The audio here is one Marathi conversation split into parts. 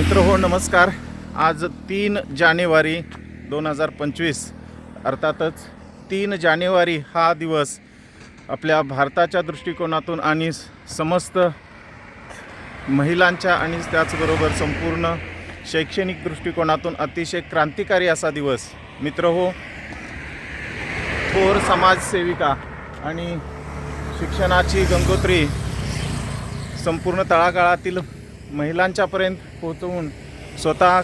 मित्र हो नमस्कार. आज तीन जानेवारी दोन हजार पंचवीस अर्थातच तीन जानेवारी हा दिवस आपल्या भारताच्या दृष्टिकोनातून आणि समस्त महिलांच्या आणि त्याचबरोबर संपूर्ण शैक्षणिक दृष्टिकोनातून अतिशय क्रांतिकारी असा दिवस. मित्र हो थोर समाजसेविका आणि शिक्षणाची गंगोत्री संपूर्ण तळागाळातील महिलांच्यापर्यंत पोहोचवून स्वतः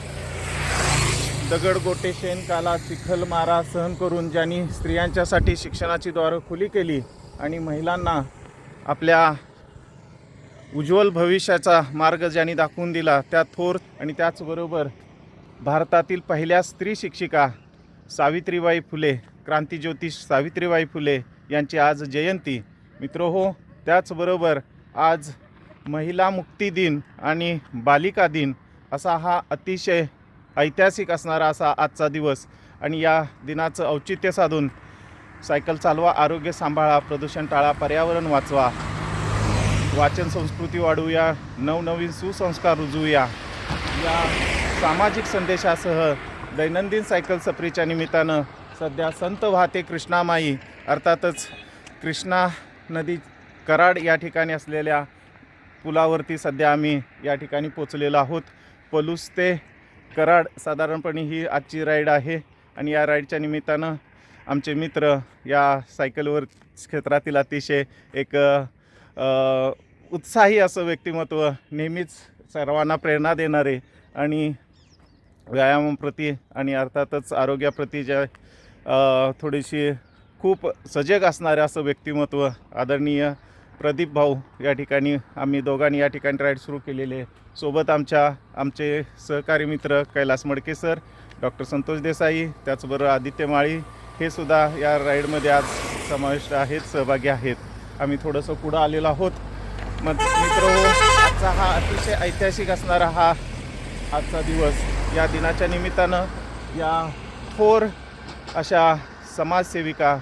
दगडगोटे शेणकाला चिखल मारा सहन करून ज्यांनी स्त्रियांच्यासाठी शिक्षणाची द्वारं खुली केली आणि महिलांना आपल्या उज्ज्वल भविष्याचा मार्ग ज्यांनी दाखवून दिला त्या थोर आणि त्याचबरोबर भारतातील पहिल्या स्त्री शिक्षिका सावित्रीबाई फुले क्रांतिज्योती सावित्रीबाई फुले यांची आज जयंती. मित्र हो त्याचबरोबर आज महिला मुक्ती दिन आणि बालिका दिन असा हा अतिशय ऐतिहासिक असणारा असा आजचा दिवस. आणि या दिनाचं औचित्य साधून सायकल चालवा आरोग्य सांभाळा प्रदूषण टाळा पर्यावरण वाचवा वाचन संस्कृती वाढवूया नवनवीन सुसंस्कार रुजवूया. या सामाजिक संदेशासह दैनंदिन सायकल सफरीच्या निमित्तानं सध्या संत वाहते कृष्णामाई अर्थातच कृष्णा नदी कराड या ठिकाणी असलेल्या पुलावरती सध्या आम्ही या ठिकाणी पोचलेलो आहोत. पलूस ते कराड साधारणपणे ही आजची राईड आहे आणि या राईडच्या निमित्तानं आमचे मित्र या सायकलवर क्षेत्रातील अतिशय एक उत्साही असं व्यक्तिमत्व नेहमीच सर्वांना प्रेरणा देणारे आणि व्यायामाप्रती आणि अर्थातच आरोग्याप्रती ज्या थोडीशी खूप सजग असणारे असं व्यक्तिमत्व आदरणीय प्रदीप भाऊ या ठिकाणी आम्ही दोघांनी या ठिकाणी राईड सुरू केलेले सोबत आमच्या आमचे सहकारी मित्र कैलास मडके सर डॉक्टर संतोष देसाई त्याचबरोबर आदित्य माळी हे सुद्धा या राईडमध्ये आज समाविष्ट आहेत सहभागी आहेत. आम्ही थोडंसं पुढं आलेलो आहोत. मग मित्र आजचा हा अतिशय ऐतिहासिक असणारा हा आजचा दिवस या दिनाच्या निमित्तानं या थोर अशा समाजसेविका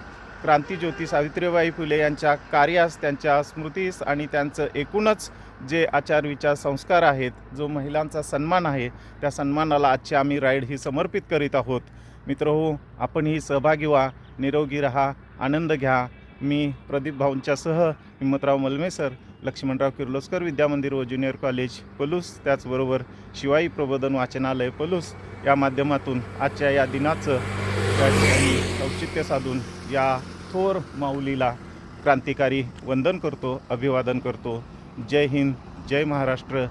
क्रांतीज्योती सावित्रीबाई फुले यांच्या कार्यास त्यांच्या स्मृतीस आणि त्यांचं एकूणच जे आचार विचार संस्कार आहेत जो महिलांचा सन्मान आहे त्या सन्मानाला आजची आम्ही राईड ही समर्पित करीत आहोत. मित्र हो आपणही सहभागी व्हा निरोगी रहा आनंद घ्या. मी प्रदीप भाऊंच्यासह हिम्मतराव मलमेसर लक्ष्मणराव किर्लोस्कर विद्यामंदिर व ज्युनियर कॉलेज पलूस त्याचबरोबर शिवाई प्रबोधन वाचनालय पलूस या माध्यमातून आजच्या या दिनाचं या ठिकाणी औचित्य साधून या थोर माऊलीला क्रांतिकारी वंदन करतो अभिवादन करतो. जय हिंद जय महाराष्ट्र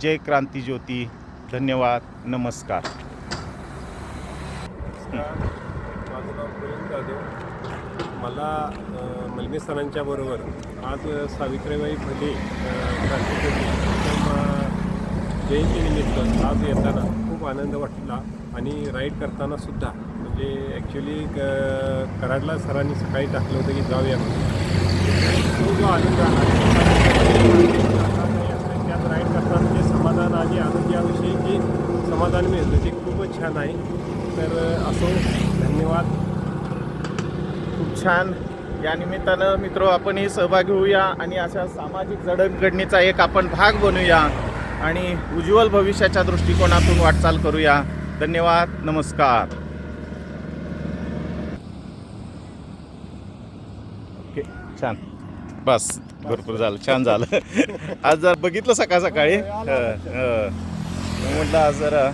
जय क्रांतिज्योती धन्यवाद नमस्कार. माझं नाव प्रवीण जाधव. मला अ, बरोबर आज सावित्रीबाई फुले अ, जयंतीनिमित्त आज येताना खूप आनंद वाटला आणि राईड करतानासुद्धा म्हणजे ॲक्च्युली क कराडला सरांनी सकाळी टाकलं होतं की जाऊया. तो जो आनंद त्यात राईड करताना जे समाधान आणि आनंद याविषयी जे समाधान मिळतं ते खूपच छान आहे. तर असो धन्यवाद. खूप छान. या निमित्तानं मित्र आपणही सहभागी होऊया आणि अशा सामाजिक जडणघडणीचा एक आपण भाग बनूया आणि उज्ज्वल भविष्याच्या दृष्टिकोनातून वाटचाल करूया. धन्यवाद. नमस्कार. ओके. छान. बस भरपूर झालं छान झालं. आज जर बघितलं सकाळ सकाळी? हं, हं. म्हटलं आज जरा